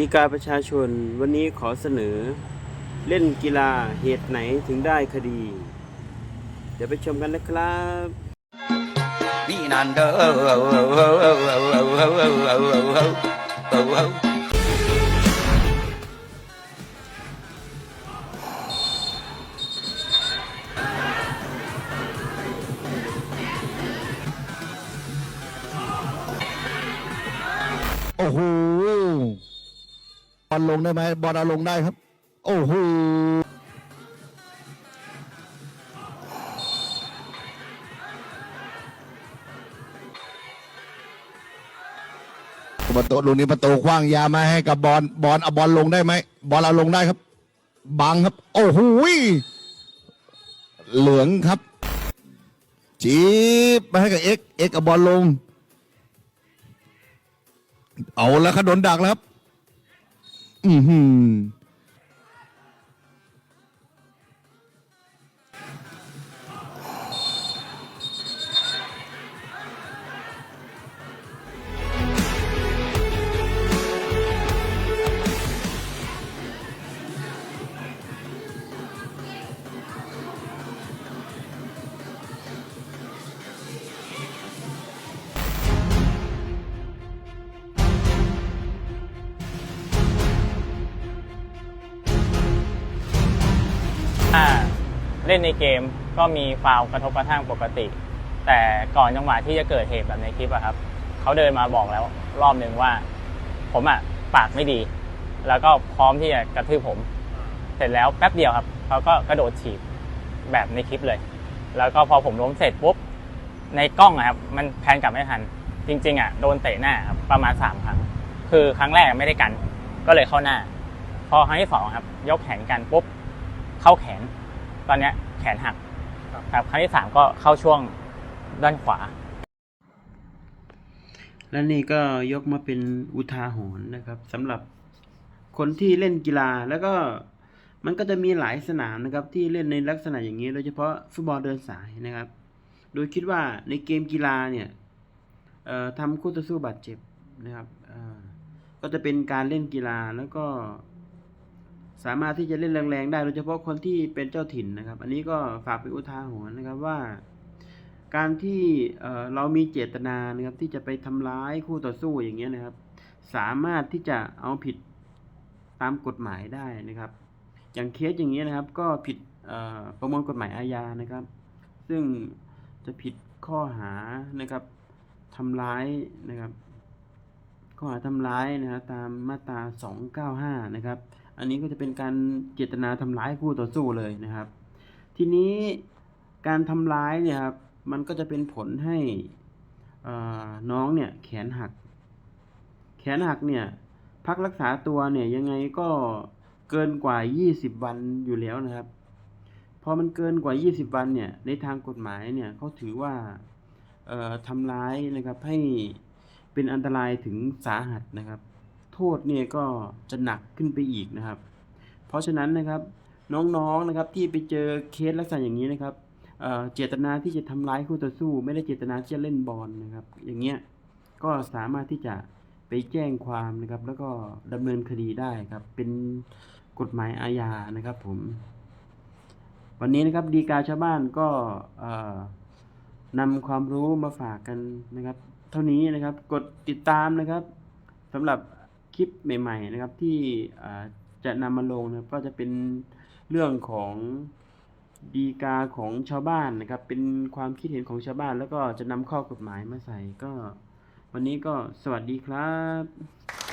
ดีกาประชาชนวันนี้ขอเสนอ เล่นกีฬาเหตุไหนถึงได้คดี เดี๋ยวไปชมกันนะครับนี่นันเด้อโอ้โห อลลงได้ไหมบอลเอาลงได้ครับ โอ้โหประตูลูกนี้ประตูคว้างยามาให้กับบอลบอลเอาบอลลงได้ไหมบอลเอาลงได้ครับ บังครับ โอ้โหเหลืองครับจีบมาให้กับเอ็กเอ็กเอาบอลลง เอาแล้วครับโดนดักแล้วครับ อื เล่นในเกมก็มีฟาวกระทบกระทั่งปกติ แต่ก่อนจังหวะที่จะเกิดเหตุแบบในคลิปอะครับเขาเดินมาบอกแล้วรอบหนึ่งว่า ผมอะปากไม่ดี แล้วก็พร้อมที่จะกระทืบผม เสร็จแล้วแป๊บเดียวครับเขาก็กระโดดถีบแบบในคลิปเลย แล้วก็พอผมล้มเสร็จปุ๊บในกล้องอะครับมันแพนกลับไม่ทัน จริง ๆอะโดนเตะหน้าครับประมาณสามครั้ง คือครั้งแรกไม่ได้กัน ก็เลยเข้าหน้า พอครั้งที่สองครับ ยกแขนกันปุ๊บเข้าแขน ตอนเนี้ยแขนหักครับครั้งที่สามก็เข้าช่วงด้านขวา และนี่ก็ยกมาเป็นอุทาหรณ์นะครับสำหรับคนที่เล่นกีฬาแล้วก็มันก็จะมีหลายสนามนะครับ ที่เล่นในลักษณะอย่างนี้โดยเฉพาะฟุตบอลเดินสายนะครับ โดยคิดว่าในเกมกีฬาเนี่ยเอ่อทำคู่ต่อสู้บาดเจ็บนะครับเอ่อก็จะเป็นการเล่นกีฬาแล้วก็ สามารถที่จะเล่นแรงๆได้โดยเฉพาะคนที่เป็นเจ้าถิ่นนะครับ อันนี้ก็ฝากเป็นอุทาหรณ์นะครับว่า การที่เอ่อเรามีเจตนานะครับที่จะไปทำร้ายคู่ต่อสู้อย่างเงี้ยนะครับ สามารถที่จะเอาผิดตามกฎหมายได้นะครับ อย่างเคสอย่างเงี้ยนะครับ ก็ผิดประมวลกฎหมายอาญานะครับ ซึ่งจะผิดข้อหานะครับทำร้ายนะครับ ข้อหาทำร้ายนะครับตามมาตรา 295 นะครับ อันนี้ก็จะเป็นการเจตนาทำร้ายคู่ต่อสู้เลยนะครับ ทีนี้การทำร้ายเนี่ยครับมันก็จะเป็นผลให้น้องเนี่ยแขนหัก แขนหักเนี่ยพักรักษาตัวเนี่ยยังไงก็เกินกว่า 20 วันอยู่แล้วนะครับพอมันเกินกว่า 20 วันเนี่ยในทางกฎหมายเนี่ยเขาถือว่าทำร้ายนะครับให้เป็นอันตรายถึงสาหัสนะครับ โทษเนี่ยก็จะหนักขึ้นไปอีกนะครับ เพราะฉะนั้นนะครับน้องๆนะครับที่ไปเจอเคสลักษณะอย่างนี้นะครับเเจตนาที่จะทำร้ายคู่ต่อสู้ ไม่ได้เจตนาที่จะเล่นบอลนะครับ อย่างเงี้ยก็สามารถที่จะไปแจ้งความนะครับ แล้วก็ดำเนินคดีได้ครับ เป็นกฎหมายอาญานะครับผม วันนี้นะครับดีกาชาวบ้านก็นำความรู้มาฝากกันนะครับ เท่านี้นะครับ กดติดตามนะครับสำหรับ คลิปใหม่ๆนะครับที่จะนำมาลงนะก็จะเป็นเรื่องของดีกาของชาวบ้านนะครับ เป็นความคิดเห็นของชาวบ้าน แล้วก็จะนำข้อกฎหมายมาใส่ก็ วันนี้ก็สวัสดีครับ